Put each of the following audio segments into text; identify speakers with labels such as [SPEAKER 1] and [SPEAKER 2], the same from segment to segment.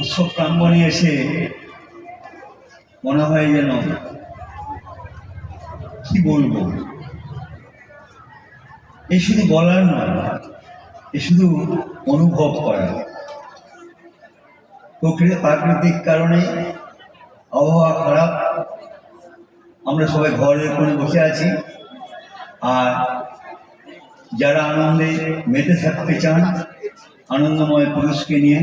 [SPEAKER 1] উৎসব প্রাঙ্গণে এসে মনে হয় যেন কি বলব? এ শুধু বলার নয়, এ শুধু অনুভব করা প্রকৃতি প্রাকৃতিক কারণে আবহাওয়া খারাপ। আমরা সবাই ঘরের কোণে বসে আছি। আর যারা আনন্দে মেতে থাকতে চান, আনন্দময় পুরুষকে নিয়ে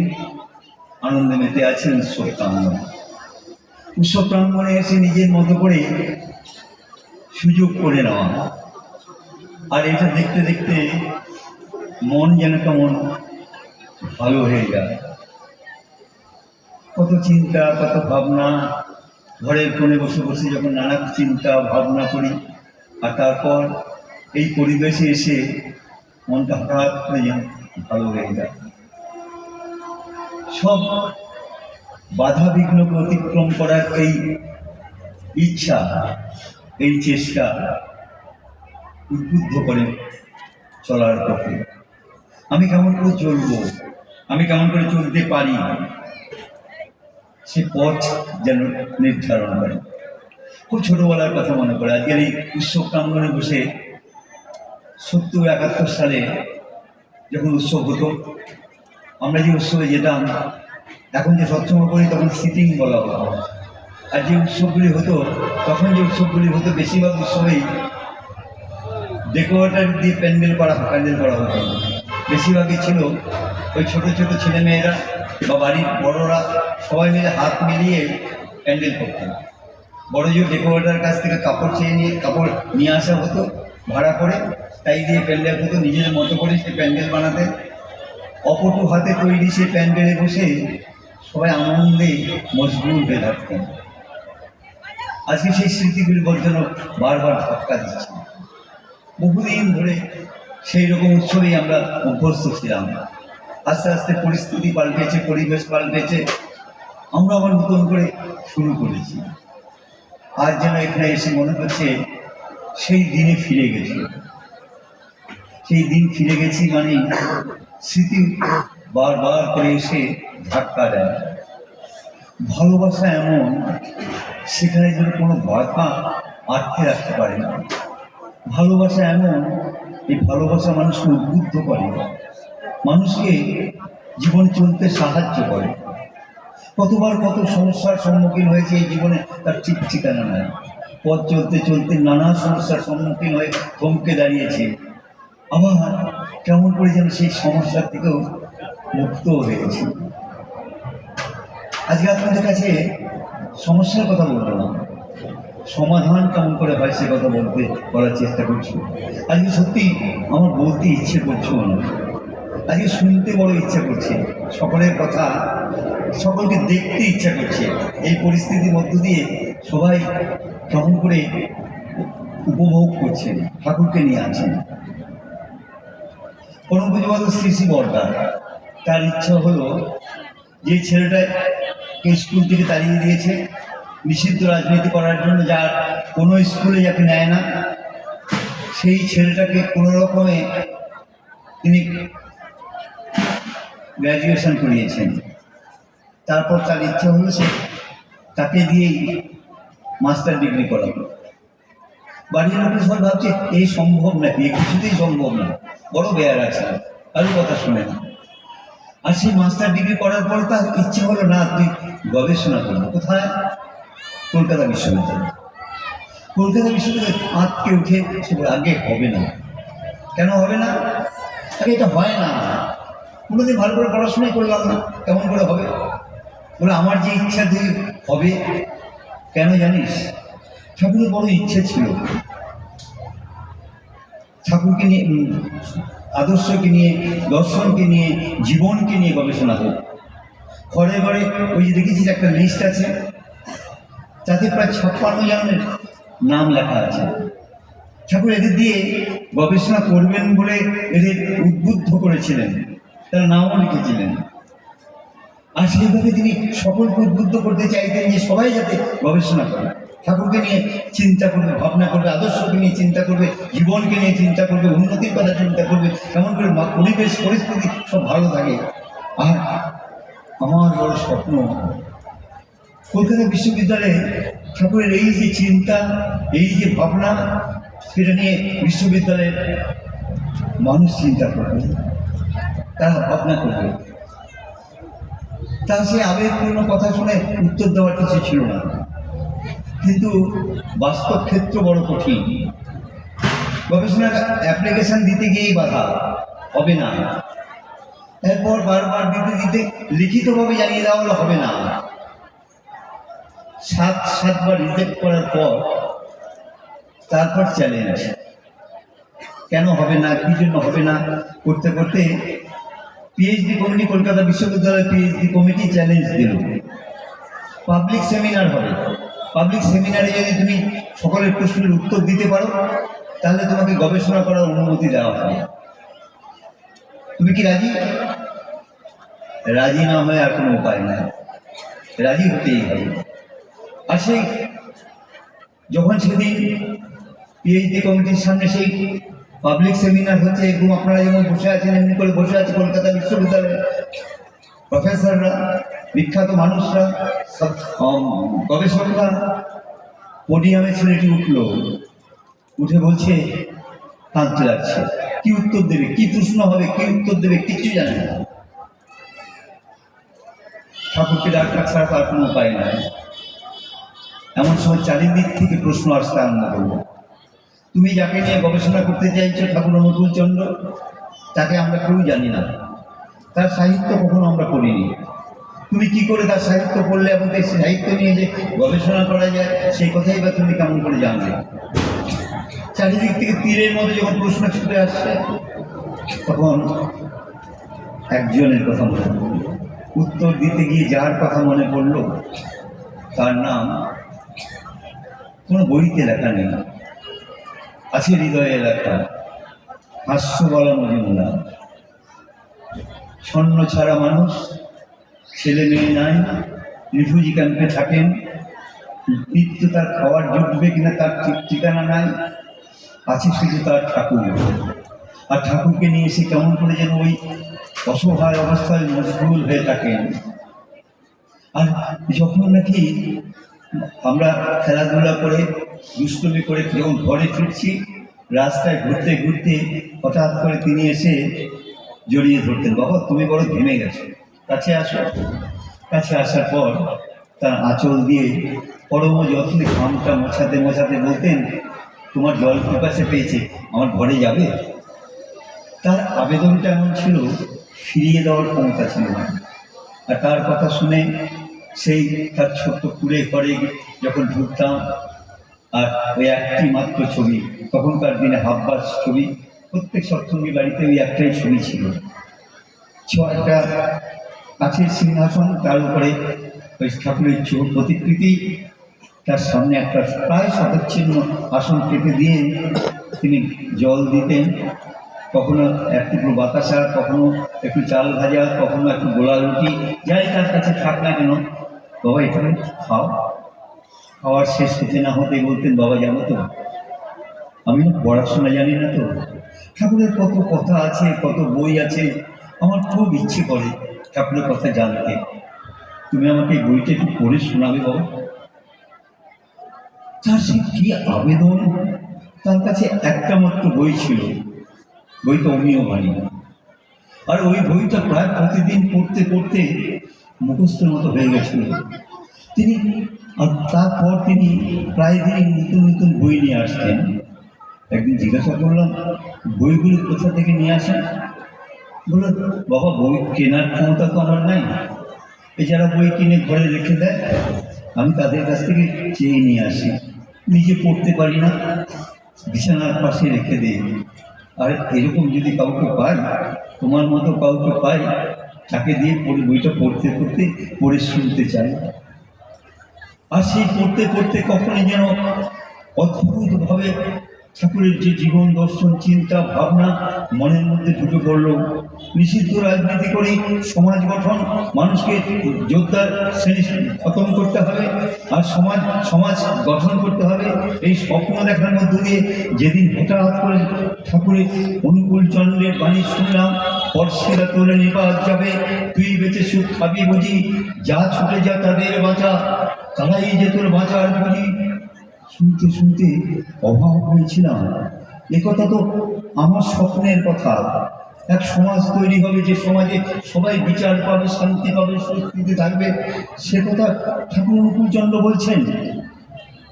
[SPEAKER 1] আনন্দে মেতে আছেন উৎসব প্রাঙ্গণে উৎসব প্রাঙ্গণে এসে নিজের মতো করে সুযোগ করে নেওয়া। আর এটা দেখতে দেখতে মন যেন কেমন ভালো হয়ে যায়। কত চিন্তা, কত ভাবনা, ঘরের কোণে বসে বসে যখন নানা চিন্তা, ভাবনা করি, আর তারপর এই পরিবেশে এসে মনটা হঠাৎ করে যেন ভালো হয়ে যায়। সব বাধা বিঘ্নকে অতিক্রম করার এই ইচ্ছা, এই চেষ্টা উদ্বুদ্ধ করে চলার পথে। আমি কেমন করে চলবো? আমি কেমন করে চলতে পারি? সে পথ যেন নির্ধারণ করে খুব ছোটবেলার কথা মনে পড়ে। আজকের এই উৎসব প্রাঙ্গণে বসে সত্তর একাত্তর সালে যখন উৎসব হতো আমরা যে উৎসবে যেতাম, এখন যে সৎসঙ্গ করি, তখন সিটিং বলা হতো আর যে উৎসবগুলি হতো, তখন যে উৎসবগুলি হতো, বেশিরভাগ উৎসবেই ডেকোরেটার দিয়ে প্যান্ডেল করা প্যান্ডেল করা হতো। বেশিরভাগই ছিল ওই ছোট ছোট ছেলে মেয়েরা বা বাড়ির বড়রা সবাই মিলে হাত মিলিয়ে প্যান্ডেল করতেন বড় যে ডেকোরেটার কাছ থেকে কাপড় চেয়ে নিয়ে, কাপড় নিয়ে আসা হতো, ভাড়া করে, তাই দিয়ে প্যান্ডেল হতো নিজের মতো করে সে প্যান্ডেল বানাতে। অপটু হাতে তৈরি সে প্যান্ডেলে বসে সবাই আনন্দে মজবুর হয়ে থাকতেন। আজকে সেই স্মৃতিগুলি জন্য বারবার ধাক্কা দিচ্ছে। বহুদিন ধরে সেই রকম উৎসবেই আমরা অভ্যস্ত ছিলাম। আস্তে আস্তে পরিস্থিতি পাল্টেছে, পরিবেশ পাল্টেছে। আমরা আবার নতুন করে শুরু করেছি। আজ যেন এখানে এসে মনে হচ্ছে সেই দিনে ফিরে গেছি। সেই দিন ফিরে গেছি মানে স্মৃতি বারবার করে এসে ধাক্কা দেয়। ভালোবাসা এমন, সেখানে যেন কোনো বাধা আটকে রাখতে পারে না। ভালোবাসা এমন, এই ভালোবাসা মানুষকে উদ্বুদ্ধ করে। মানুষকে জীবন চলতে সাহায্য করে। কতবার কত সমস্যার সম্মুখীন হয়েছে এই জীবনে তার ঠিক ঠিকানা নাই। পথ চলতে চলতে নানা সমস্যার সম্মুখীন হয়ে থমকে দাঁড়িয়েছে। আবার কেমন করে যেন সেই সমস্যার থেকেও মুক্ত হয়েছে আজকে আপনাদের কাছে সমস্যার কথা বলব না। সমাধান কেমন করে হয় সে কথা বলতে করার চেষ্টা করছি। আজকে সত্যি আমার বলতে ইচ্ছে করছে না। আজকে শুনতে বড় ইচ্ছা করছে। সকলের কথা সকলকে দেখতে ইচ্ছা করছে। এই পরিস্থিতির মধ্য দিয়ে সবাই কেমন করে উপভোগ করছেন, ঠাকুরকে নিয়ে আছেন। পরম পুজোবাদ শ্রী শ্রী বর্দা তার ইচ্ছা হলো যে ছেলেটাকে স্কুল থেকে তাড়িয়ে দিয়েছে, নিষিদ্ধ রাজনীতি করার জন্য যার কোনো স্কুলে যাকে নেয় না, সেই ছেলেটাকে কোনো রকমে তিনি গ্র্যাজুয়েশন করিয়েছেন। তারপর তার ইচ্ছা হলো সে তাকে দিয়েই মাস্টার ডিগ্রি করাবো বাড়ির লোকের সব ভাবছে, এই সম্ভব নাকি এ কিছুতেই সম্ভব না, বড় বেয়ার আছে কারোর কথা শুনে না। আর সেই মাস্টার ডিগ্রি করার পর তার ইচ্ছে হলো না, তুই গবেষণা করব, কোথায়? কলকাতা বিশ্ববিদ্যালয়। কলকাতা বিশ্ববিদ্যালয় আটকে উঠে সেগুলো আগে হবে না। কেন হবে না? আগে এটা হয় না। কোনোদিন ভালো করে পড়াশোনাই করলাম না, কেমন করে হবে? বলে, আমার যে ইচ্ছা তুই হবে, কেন জানিস? ঠাকুরের বড় ইচ্ছে ছিল। ঠাকুরকে নিয়ে আদর্শকে নিয়ে, দর্শনকে নিয়ে, জীবনকে নিয়ে গবেষণা হোক। ঘরে ঘরে ওই যে দেখেছিস একটা লিস্ট আছে? তাতে প্রায় ছাপ্পান্ন জনের নাম লেখা আছে। ঠাকুর এদের দিয়ে গবেষণা করবেন বলে এদের উদ্বুদ্ধ করেছিলেন। তারা নামও লিখেছিলেন। আর সেইভাবে তিনি সকলকে উদ্বুদ্ধ করতে চাইতেন যে সবাই যাতে গবেষণা করে। ঠাকুরকে নিয়ে চিন্তা করবে, ভাবনা করবে, আদর্শকে নিয়ে চিন্তা করবে, জীবনকে নিয়ে চিন্তা করবে, উন্নতির কথা চিন্তা করবে, কেমন করে পরিবেশ, পরিস্থিতি সব ভালো থাকে। আর আমার বড় স্বপ্ন, কলকাতা বিশ্ববিদ্যালয়ে ঠাকুরের এই যে চিন্তা, এই যে ভাবনা, সেটা নিয়ে বিশ্ববিদ্যালয়ের মানুষ চিন্তা করবে, তারা ভাবনা করবে। তার সেই আবেগপূর্ণ কথা শুনে উত্তর দেওয়ার কিছু ছিল না। কিন্তু বাস্তব ক্ষেত্র বড় কঠিন। গবেষণার অ্যাপ্লিকেশন দিতে গিয়েই বাধা হবে না। এরপর বারবার দিতে দিতে লিখিতভাবে জানিয়ে দেওয়া হবে না। সাত, সাতবার রিজেক্ট করার পর তারপর চ্যালেঞ্জ। কেন হবে না, কি জন্য হবে না, করতে করতে পিএইচডি কমিটি, কলকাতা বিশ্ববিদ্যালয়ের পিএইচডি কমিটি চ্যালেঞ্জ দিল। পাবলিক সেমিনার হবে। পাবলিক সেমিনারে যদি তুমি সকলের প্রশ্নের উত্তর দিতে পারো, তাহলে তোমাকে গবেষণা করার অনুমতি দেওয়া হবে। তুমি কি রাজি? রাজি না হয়ে আর কোনো উপায় নাই। রাজি হতেই হবে। আর সেই যখন সেদিন পিএইচডি কমিটির সামনে সেই পাবলিক সেমিনার হচ্ছে এরকম আপনারা যেমন বসে আছেন, এমনি করে বসে আছে কলকাতা বিশ্ববিদ্যালয়ে প্রফেসররা, বিখ্যাত মানুষরা গবেষকরা পোডিয়ামে ছেলেটি উঠল, উঠে বলছে, কাঁদতে লাগছে। কি উত্তর দেবে? কি প্রশ্ন হবে? কি উত্তর দেবে? কিছু জানে না। ঠাকুরকে ডাক্তার ছাড়া তার কোনো উপায় নাই। এমন সময় চারিদিক থেকে প্রশ্ন আসতে আরম্ভ করব তুমি যাকে নিয়ে গবেষণা করতে চাইছো, ঠাকুর অনুকূল চন্দ্র তাকে আমরা কেউ জানি না। তার সাহিত্য কখনো আমরা করিনি। তুমি কি করে তার সাহিত্য পড়লে এবং সেই সাহিত্য নিয়ে যে গবেষণা করা যায় সেই কথাই বা তুমি কেমন করে জানলে? চারিদিক থেকে তীরের মধ্যে যখন প্রশ্ন ছুটে আসছে, তখন একজনের কথা মনে উত্তর দিতে গিয়ে যার কথা মনে পড়ল, তার নাম কোনো বইতে লেখা নেই। আছে হৃদয়ে লেখা হাস্য বলা মজুমদার। স্বর্ণ ছাড়া মানুষ, ছেলে মেয়ে নাই, রিফিউজি ক্যাম্পে থাকেন। নিত্য তার খাবার জুটবে কিনা তার ঠিক ঠিকানা নাই। আছে শুধু তার ঠাকুর। আর ঠাকুরকে নিয়ে এসে কেমন করে যেন ওই অসহায় অবস্থায় মজবুল হয়ে থাকেন। আর যখন নাকি আমরা খেলাধুলা করে, দুষ্টমি করে যখন ঘরে ফিরছি, রাস্তায় ঘুরতে ঘুরতে হঠাৎ করে তিনি এসে জড়িয়ে ধরতেন, বাবা, তুমি বড় ঘেমে গেছো। কাছে আসো কাছে আসার পর তার আঁচল দিয়ে পরম যত্নে ঘামটা মোছাতে মোছাতে বলতেন, তোমার জল কাছে পেয়েছে? আমার ঘরে যাবে? তার আবেদনটা এমন ছিল, ফিরিয়ে দেওয়ার ক্ষমতা ছিল না। আর তার কথা শুনে সেই তার ছোট্ট কুড়ে ঘরে যখন ঢুকতাম, আর ওই একটি মাত্র ছবি, তখনকার দিনে হাব্বাস ছবি প্রত্যেক সৎসঙ্গী বাড়িতে ওই একটাই ছবি ছিল। ছ একটা কাছের সিংহাসন, তার উপরে ওই ঠাকুরের চোখ প্রতিকৃতি তার সামনে একটা প্রায় শতচ্ছিন্ন আসন পেতে দিয়ে তিনি জল দিতেন। কখনো এক বাতাসা, কখনো একটু চাল ভাজা, কখনো একটু গোলা রুটি, যাই তার কাছে থাক না কেন, বাবা, এখানে খাও। খাওয়ার শেষ হতে না হতে বলতেন, বাবা যাব তো আমি পড়াশোনা জানি না তো। ঠাকুরের কত কথা আছে, কত বই আছে, আমার খুব ইচ্ছে করে ঠাকুরের কথা জানতে। তুমি আমাকে বইটা একটু পড়ে শোনাবে বাবা। তার সে কি আবেদন? তার কাছে একটা মাত্র বই ছিল। বইটা অমীয় বাণী। আর ওই বইটা প্রায় প্রতিদিন পড়তে পড়তে মুখস্থের মতো হয়ে গেছিল। তিনি আর তারপর তিনি প্রায় দিনই নতুন নতুন বই নিয়ে আসতেন। একদিন জিজ্ঞাসা করলাম, বইগুলো কোথা থেকে নিয়ে আসেন বলল, বাবা, বই কেনার ক্ষমতা তো আমার নাই। এছাড়া বই কিনে ঘরে রেখে দেয়, আমি তাদের কাছ থেকে চেয়ে নিয়ে আসি। নিজে পড়তে পারি না, বিছানার পাশে রেখে দিই। আর এরকম যদি কাউকে পাই, তোমার মতো কাউকে পাই, তাকে দিয়ে পড়ে, বইটা পড়তে পড়তে, পড়ে শুনতে চাই। আর সেই পড়তে পড়তে কখনই যেন অদ্ভুতভাবে ঠাকুরের যে জীবন দর্শন, চিন্তা, ভাবনা মনের মধ্যে ঢুকে পড়ল। নিষিদ্ধ রাজনীতি করে সমাজ গঠন মানুষকে যোদ্ধার শ্রেণি খতম করতে হবে আর সমাজ সমাজ গঠন করতে হবে। এই স্বপ্ন দেখার মধ্য দিয়ে যেদিন হঠাৎ করে ঠাকুরের অনুকূল চন্দ্রের বাণী শুনলাম, পরশিরা তোর নিবাদ যাবে, তুই বেঁচে সুখ খাবি বুঝি, যা ছুটে যা তাদের বাঁচা, তারাই যে তোর বাঁচার বুঝি। শুনতে শুনতে অভাব হয়েছিলাম। একথা তো আমার স্বপ্নের কথা। এক সমাজ তৈরি হবে, যে সমাজে সবাই বিচার পাবে, শান্তি পাবে স্বস্তিতে থাকবে, সে কথা ঠাকুর অনুকূলচন্দ্র বলছেন।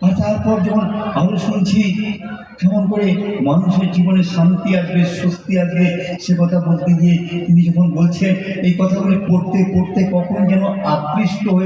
[SPEAKER 1] আর তারপর যখন আরও শুনছি, কেমন করে মানুষের জীবনে শান্তি আসবে, স্বস্তি আসবে, সে কথা বলতে গিয়ে তিনি যখন বলছেন, এই কথাগুলি পড়তে পড়তে কখন যেন আকৃষ্ট হয়ে